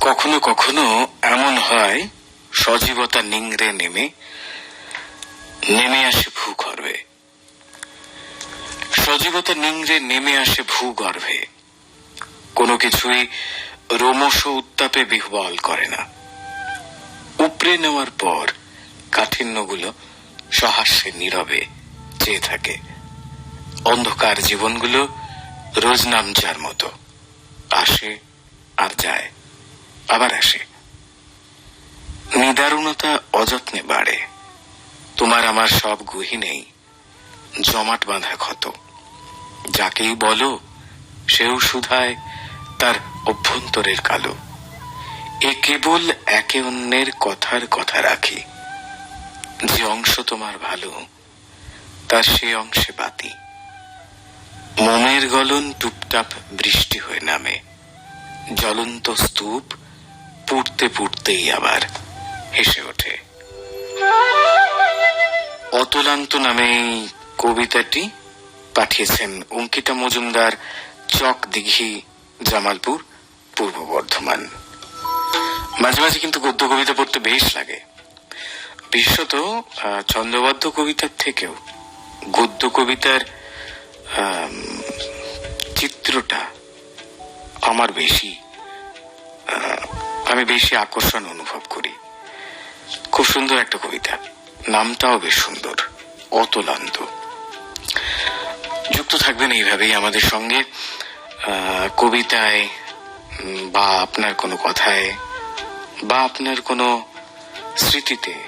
কখনো কখনো এমন হয়, সজীবতা নিংড়ে নেমে নেমে আসে ভূগর্ভে। সজীবতা নিংড়ে নেমে আসে ভূগর্ভে। কোনো কিছুই রোমশ উত্তাপে বিহ্বল করে না। উপড়ে নেওয়ার পর কাঠিন্যগুলো সহাস্যে নীরবে চেয়ে থাকে। অন্ধকার জীবনগুলো রোজ নামচার মতো। আসে আর যায়। আবার আসে। নিদারুণতা অযত্নে বাড়ে। তোমার আমার সব গহিনেই জমাট বাঁধা ক্ষত। যাকেই বলো, সেও শুধায় তার অভ্যন্তরের কালো। এ কেবল একে অন্যের কথার কথা রাখি। যে অংশ তোমার ভালো, তার সে অংশে বাতি। মনের গলন টুপটাপ বৃষ্টি হয়ে নামে। জ্বলন্ত স্তূপ পুড়তে পুড়তেই আবার হেসে ওঠে। অতুলান্ত নামে কবিতাটি পাঠিয়েছেন অঙ্কিতা মজুমদার, চক দিঘি, জামালপুর, পূর্ব বর্ধমান। মাঝে মাঝে কিন্তু গদ্য কবিতা পড়তে বেশ লাগে। বিশেষত ছন্দবদ্ধ কবিতার থেকেও গদ্য কবিতার চিত্রটা আমার বেশি আমি বেশি আকর্ষণ অনুভব করি। খুব সুন্দর একটা কবিতা। নামটাও বেশ সুন্দর। অতলান্ত। যুক্ত থাকবেন এইভাবেই আমাদের সঙ্গে। কবিতায় বা আপনার কোনো কথায়, বা আপনার কোনো স্মৃতিতে।